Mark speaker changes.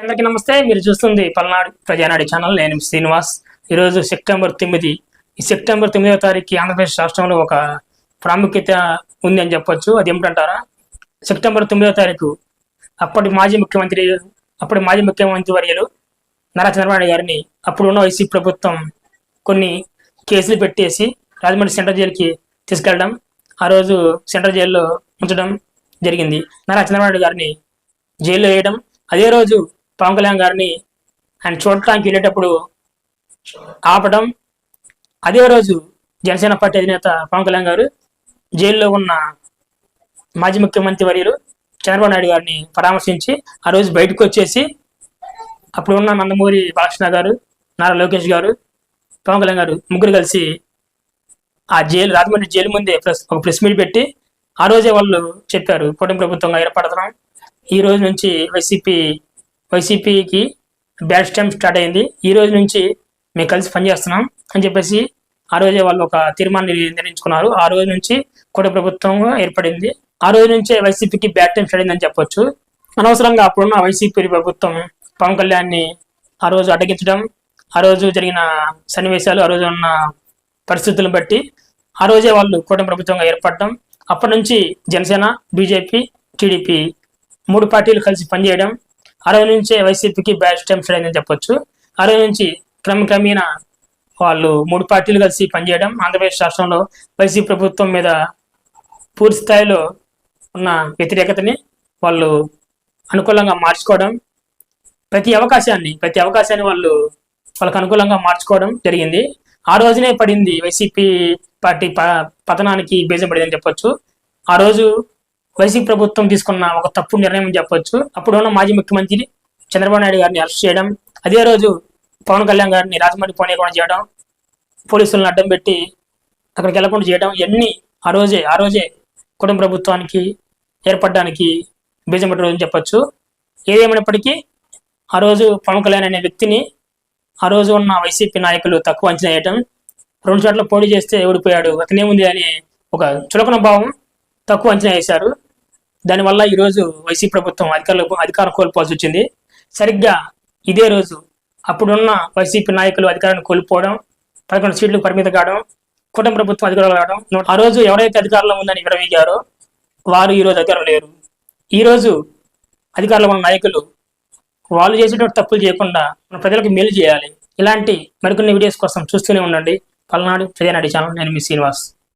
Speaker 1: అందరికీ నమస్తే. మీరు చూస్తుంది పల్నాడు ప్రజానాడు ఛానల్. నేను శ్రీనివాస్. ఈరోజు సెప్టెంబర్ తొమ్మిది. ఈ సెప్టెంబర్ తొమ్మిదవ తారీఖు ఆంధ్రప్రదేశ్ రాష్ట్రంలో ఒక ప్రాముఖ్యత ఉంది అని చెప్పొచ్చు. అది ఏమిటంటారా? సెప్టెంబర్ తొమ్మిదవ తారీఖు అప్పటి మాజీ ముఖ్యమంత్రి అప్పటి మాజీ ముఖ్యమంత్రి వర్యులు నారా చంద్రబాబు గారిని అప్పుడున్న వైసీపీ ప్రభుత్వం కొన్ని కేసులు పెట్టేసి రాజమండ్రి సెంట్రల్ జైలుకి తీసుకెళ్ళడం ఆ రోజు సెంట్రల్ జైల్లో ఉంచడం జరిగింది. నారా చంద్రబాబు గారిని జైల్లో వేయడం అదే రోజు పవన్ కళ్యాణ్ గారిని ఆయన చూడటానికి వెళ్ళేటప్పుడు ఆపడం అదే రోజు జనసేన పార్టీ అధినేత పవన్ కళ్యాణ్ గారు జైల్లో ఉన్న మాజీ ముఖ్యమంత్రి వర్యులు చంద్రబాబు నాయుడు గారిని పరామర్శించి ఆ రోజు బయటకు వచ్చేసి అప్పుడు ఉన్న నందమూరి బాలకృష్ణ గారు నారా లోకేష్ గారు పవన్ కళ్యాణ్ గారు ముగ్గురు కలిసి ఆ జైలు రాజమండ్రి జైలు ముందే ప్రెస్ ఒక ప్రెస్ మీట్ పెట్టి ఆ రోజే వాళ్ళు చెప్పారు కూటమి ప్రభుత్వంగా ఏర్పడతాం. ఈ రోజు నుంచి వైసీపీ వైసీపీకి బ్యాడ్ టైం స్టార్ట్ అయింది. ఈ రోజు నుంచి మేము కలిసి పనిచేస్తున్నాం అని చెప్పేసి ఆ రోజే వాళ్ళు ఒక తీర్మానం నిర్ణయించుకున్నారు. ఆ రోజు నుంచి కూడా ప్రభుత్వం ఏర్పడింది. ఆ రోజు నుంచే వైసీపీకి బ్యాడ్ టైం స్టార్ట్ అయిందని చెప్పొచ్చు. అనవసరంగా అప్పుడున్న వైసీపీ ప్రభుత్వం పవన్ కళ్యాణ్ని ఆ రోజు అడ్డగించడం ఆ రోజు జరిగిన సన్నివేశాలు ఆ రోజు ఉన్న పరిస్థితులను బట్టి ఆ రోజే వాళ్ళు కూటమి ప్రభుత్వంగా ఏర్పడడం అప్పటి నుంచి జనసేన బీజేపీ టీడీపీ మూడు పార్టీలు కలిసి పనిచేయడం అరవై నుంచే వైసీపీకి బ్యాడ్ టైం అయిందని చెప్పొచ్చు. అరవై నుంచి క్రమక్రమేణా వాళ్ళు మూడు పార్టీలు కలిసి పనిచేయడం ఆంధ్రప్రదేశ్ రాష్ట్రంలో వైసీపీ ప్రభుత్వం మీద పూర్తి స్థాయిలో ఉన్న వ్యతిరేకతని వాళ్ళు అనుకూలంగా మార్చుకోవడం ప్రతి అవకాశాన్ని ప్రతి అవకాశాన్ని వాళ్ళు వాళ్ళకు అనుకూలంగా మార్చుకోవడం జరిగింది. ఆ రోజునే పడింది వైసీపీ పార్టీ ప పతనానికి బీజం పడిందని చెప్పొచ్చు. ఆ రోజు వైసీపీ ప్రభుత్వం తీసుకున్న ఒక తప్పు నిర్ణయం చెప్పొచ్చు చెప్పొచ్చు. అప్పుడున్న మాజీ ముఖ్యమంత్రి చంద్రబాబు నాయుడు గారిని అరెస్ట్ చేయడం అదే రోజు పవన్ కళ్యాణ్ గారిని రాజమండ్రి పోనీయకుండా చేయడం పోలీసులను అడ్డం పెట్టి అక్కడికి వెళ్ళకుండా చేయడం ఇవన్నీ ఆ రోజే ఆ రోజే కుటుంబ ప్రభుత్వానికి ఏర్పడడానికి బీజం పట్టిన రోజు చెప్పొచ్చు. ఏదేమైనప్పటికీ ఆ రోజు పవన్ కళ్యాణ్ అనే వ్యక్తిని ఆ రోజు ఉన్న వైసీపీ నాయకులు తక్కువ అంచనా వేయటం రెండు చోట్ల పోటీ చేస్తే ఓడిపోయాడు అతనేముంది అని ఒక చులకన భావం తక్కువ అంచనా వేశారు. దానివల్ల ఈరోజు వైసీపీ ప్రభుత్వం అధికారులు అధికారం కోల్పోవాల్సి వచ్చింది. సరిగ్గా ఇదే రోజు అప్పుడున్న వైసీపీ నాయకులు అధికారాన్ని కోల్పోవడం పదకొండు సీట్లు పరిమితం కావడం కుటుంబ ప్రభుత్వం అధికారంలో రావడం ఆ రోజు ఎవరైతే అధికారంలో ఉందని విరవీగారో వారు ఈరోజు అధికారం లేరు. ఈ రోజు అధికారంలో ఉన్న నాయకులు వాళ్ళు చేసేటువంటి తప్పులు చేయకుండా మన ప్రజలకు మేలు చేయాలి. ఇలాంటి మరికొన్ని వీడియోస్ కోసం చూస్తూనే ఉండండి. పల్నాడు ప్రజానాడు ఛానల్ నేను మీ శ్రీనివాస్.